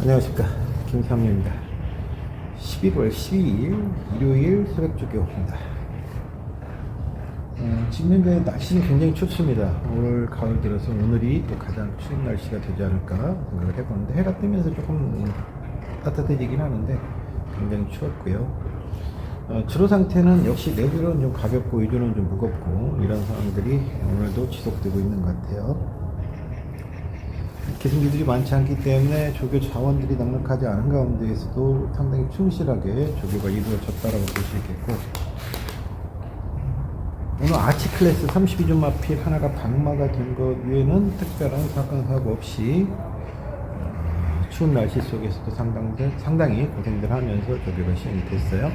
안녕하십니까. 김상민입니다. 11월 12일 일요일 새벽 조교입니다. 어, 지금 날씨는 굉장히 춥습니다. 올 가을 들어서 오늘이 또 가장 추운 날씨가 되지 않을까 생각을 해보는데 해가 뜨면서 조금 따뜻해지긴 하는데 굉장히 추웠고요. 어, 주로 상태는 역시 내주는 좀 가볍고 위주는 좀 무겁고 이런 상황들이 오늘도 지속되고 있는 것 같아요 계승기들이 많지 않기 때문에 조교 자원들이 넉넉하지 않은 가운데에서도 상당히 충실하게 조교가 이루어졌다라고 볼 수 있겠고 오늘 아치 클래스 32점 마필 하나가 방마가 된 것 외에는 특별한 사건 사고 없이 어, 추운 날씨 속에서도 상당히, 상당히 고생들 하면서 조교가 시행이 됐어요.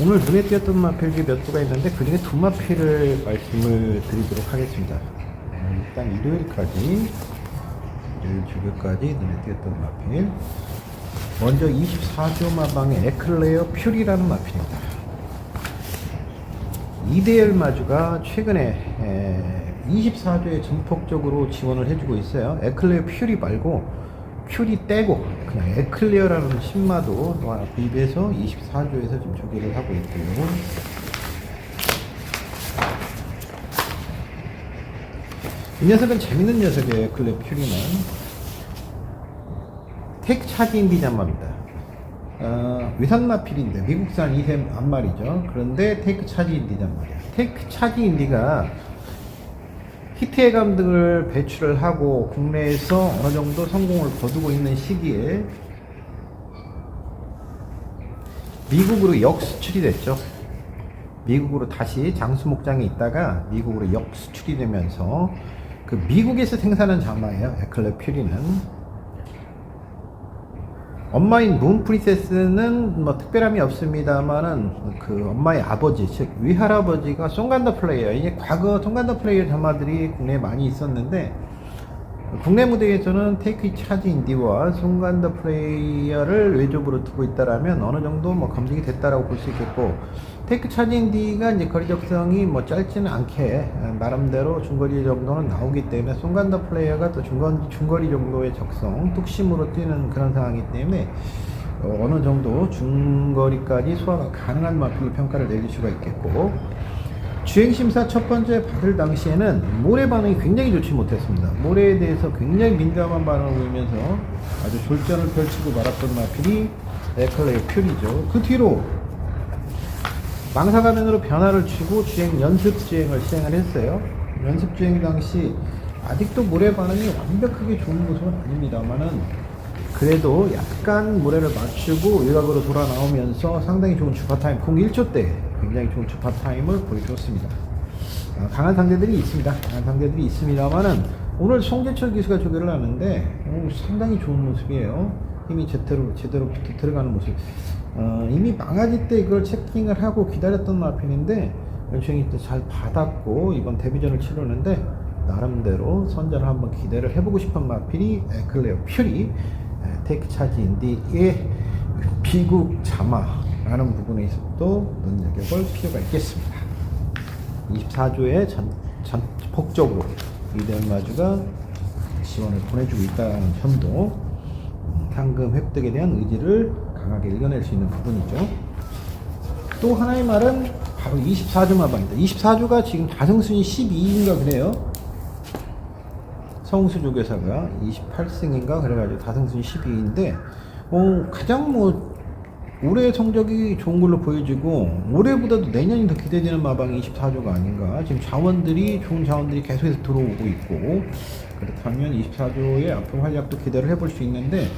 오늘 눈에 띄었던 마필이 몇 부가 있는데 그 중에 두 마필을 말씀을 드리도록 하겠습니다. 어, 일단 일요일까지 일요일 주교까지 눈에 띄었던 마필 먼저 24조 마방의 에클레어 퓨리라는 마필입니다. 이대열 마주가 최근에 24조에 전폭적으로 지원을 해주고 있어요. 에클레어 퓨리 말고 퓨리 떼고 그냥 에클레어라는 신마도 구입해서 24조에서 지금 조개를 하고 있고요. 이 녀석은 재밌는 녀석이에요. 에클레어 퓨리는 텍 차지인 비잔마입니다. 어, 위산마필인데 미국산 이셈 앞말이죠. 그런데 테이크 차지 인디란 말이야. 테이크 차지 인디가 히트의 감등을 배출을 하고 국내에서 어느 정도 성공을 거두고 있는 시기에 미국으로 역수출이 됐죠. 미국으로 다시 장수 목장에 있다가 미국으로 역수출이 되면서 그 미국에서 생산한 자마예요. 에클레 퓨리는 엄마인 문 프린세스는 뭐 특별함이 없습니다만은 그 엄마의 아버지 즉 위할아버지가 송간더 플레이어 이게 과거 송간더 플레이어 자마들이 국내에 많이 있었는데 국내 무대에서는 테이크 차지 인디와 송간더 플레이어를 외적으로 두고 있다라면 어느 정도 뭐 검증이 됐다라고 볼 수 있겠고 테이크 차지 인디가 이제 거리 적성이 뭐 짧지는 않게 나름대로 중거리 정도는 나오기 때문에 송간더 플레이어가 또 중거리, 중거리 정도의 적성 뚝심으로 뛰는 그런 상황이기 때문에 어, 어느 정도 중거리까지 소화가 가능한 마필로 평가를 내릴 수가 있겠고 주행심사 첫 번째 받을 당시에는 모래 반응이 굉장히 좋지 못했습니다. 모래에 대해서 굉장히 민감한 반응을 보이면서 아주 졸전을 펼치고 말았던 마필이 에클레의 퓨리죠. 그 뒤로 망사가면으로 변화를 주고 주행 연습 주행을 시행을 했어요. 연습 주행 당시 아직도 모래 반응이 완벽하게 좋은 모습은 아닙니다만은 그래도 약간 모래를 맞추고 외곽으로 돌아 나오면서 상당히 좋은 주파 타임, 공 1초 때 굉장히 좋은 주파 타임을 보여줬습니다. 아, 강한 상대들이 있습니다. 강한 상대들이 있습니다만은 오늘 송재철 기수가 조교를 하는데 오, 상당히 좋은 모습이에요. 힘이 제대로 제대로 들어가는 모습. 어, 이미 망아지 때 이걸 체킹을 하고 기다렸던 마핀인데 연주행이 잘 받았고 이번 데뷔전을 치르는데 나름대로 선전을 한번 기대를 해보고 싶은 마필이 에클레어 퓨리 테이크 차지 인디의 비국 자마 라는 부분에 있어도 눈여겨볼 필요가 있겠습니다. 24조의 전, 전 폭적으로 이대현 마주가 지원을 보내주고 있다는 점도 상금 획득에 대한 의지를 강하게 읽어낼 수 있는 부분이죠. 또 하나의 말은 바로 24조 마방입니다. 24조가 지금 다승순위 12인가 그래요. 성수 조교사가 28승인가 그래가지고 다승순위 12인데 어, 가장 뭐 올해 성적이 좋은 걸로 보여지고 올해보다도 내년이 더 기대되는 마방이 24조가 아닌가 지금 자원들이 좋은 자원들이 계속해서 들어오고 있고 그렇다면 24조의 앞으로 활약도 기대를 해볼 수 있는데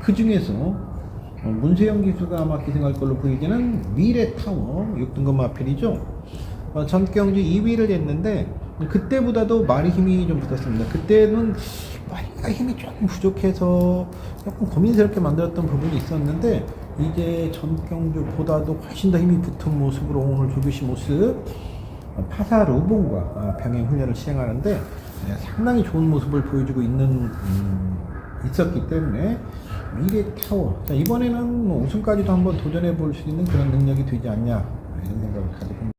그 중에서 어, 문세영 기수가 아마 기승할 걸로 보이기는 미래타워 6등급 마필이죠 어, 전경주 2위를 했는데 그때보다도 말이 힘이 좀 붙었습니다. 그때는 말이가 힘이 조금 부족해서 조금 고민스럽게 만들었던 부분이 있었는데 이제 전 경주보다도 훨씬 더 힘이 붙은 모습으로 오늘 조교시 모습 파사 로본과 병행 훈련을 시행하는데 네, 상당히 좋은 모습을 보여주고 있는 음, 있었기 때문에 미래 타워 자, 이번에는 뭐 우승까지도 한번 도전해 볼 수 있는 그런 능력이 되지 않냐 이런 생각을 가지고.